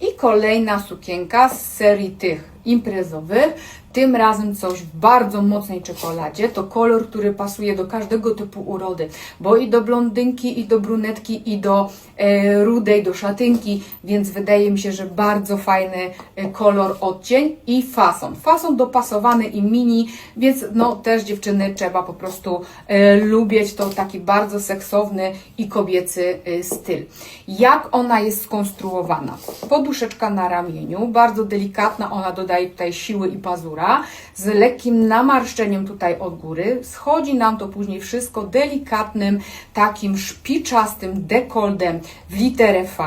I kolejna sukienka z serii tych imprezowych. Tym razem coś w bardzo mocnej czekoladzie. To kolor, który pasuje do każdego typu urody, bo i do blondynki, i do brunetki, i do e, rudej, do szatynki, więc wydaje mi się, że bardzo fajny e, kolor, odcień i fason. Fason dopasowany i mini, więc no też dziewczyny trzeba po prostu e, lubić to taki bardzo seksowny i kobiecy e, styl. Jak ona jest skonstruowana? Poduszeczka na ramieniu, bardzo delikatna, ona dodaje tutaj siły i pazura, z lekkim namarszczeniem tutaj od góry. Schodzi nam to później wszystko delikatnym, takim szpiczastym dekoltem w literę V.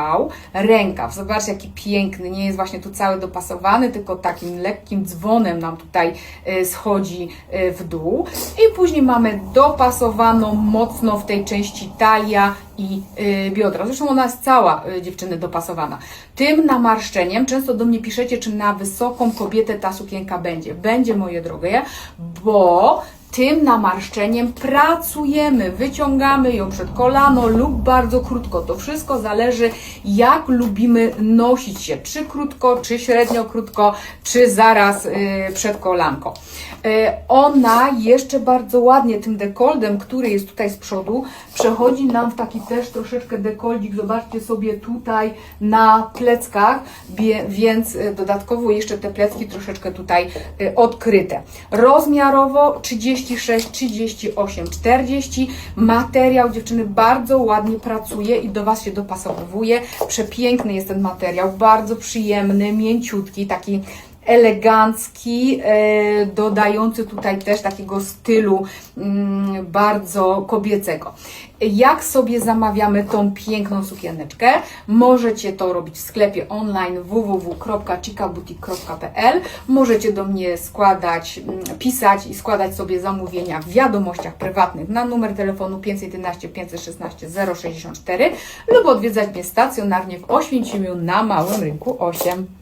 Rękaw, zobaczcie jaki piękny, nie jest właśnie tu cały dopasowany, tylko takim lekkim dzwonem nam tutaj e, schodzi e, w dół. I później mamy dopasowaną mocno w tej części talia i y, biodra. Zresztą ona jest cała y, dziewczyny dopasowana. Tym często do mnie piszecie, czy na wysoką kobietę ta sukienka będzie. Będzie, moje drogie, bo tym namarszczeniem pracujemy, wyciągamy ją przed kolano lub bardzo krótko. To wszystko zależy, jak lubimy nosić się, czy krótko, czy średnio krótko, czy zaraz y, przed kolanko. Y, ona jeszcze bardzo ładnie tym dekoldem, który jest tutaj z przodu, przechodzi nam w taki też troszeczkę dekoldzik. Zobaczcie sobie tutaj na pleckach, więc y, dodatkowo jeszcze te plecki troszeczkę tutaj y, odkryte. Rozmiarowo 36, 38, 40. Materiał dziewczyny bardzo ładnie pracuje i do Was się dopasowuje. Przepiękny jest ten materiał, bardzo przyjemny, mięciutki, taki elegancki, e, dodający tutaj też takiego stylu mm, bardzo kobiecego. Jak sobie zamawiamy tą piękną sukieneczkę? Możecie to robić w sklepie online www.chicaboutique.pl Możecie do mnie składać, mm, pisać i składać sobie zamówienia w wiadomościach prywatnych na numer telefonu 511 516 064 lub odwiedzać mnie stacjonarnie w Oświęcimiu na Małym Rynku 8.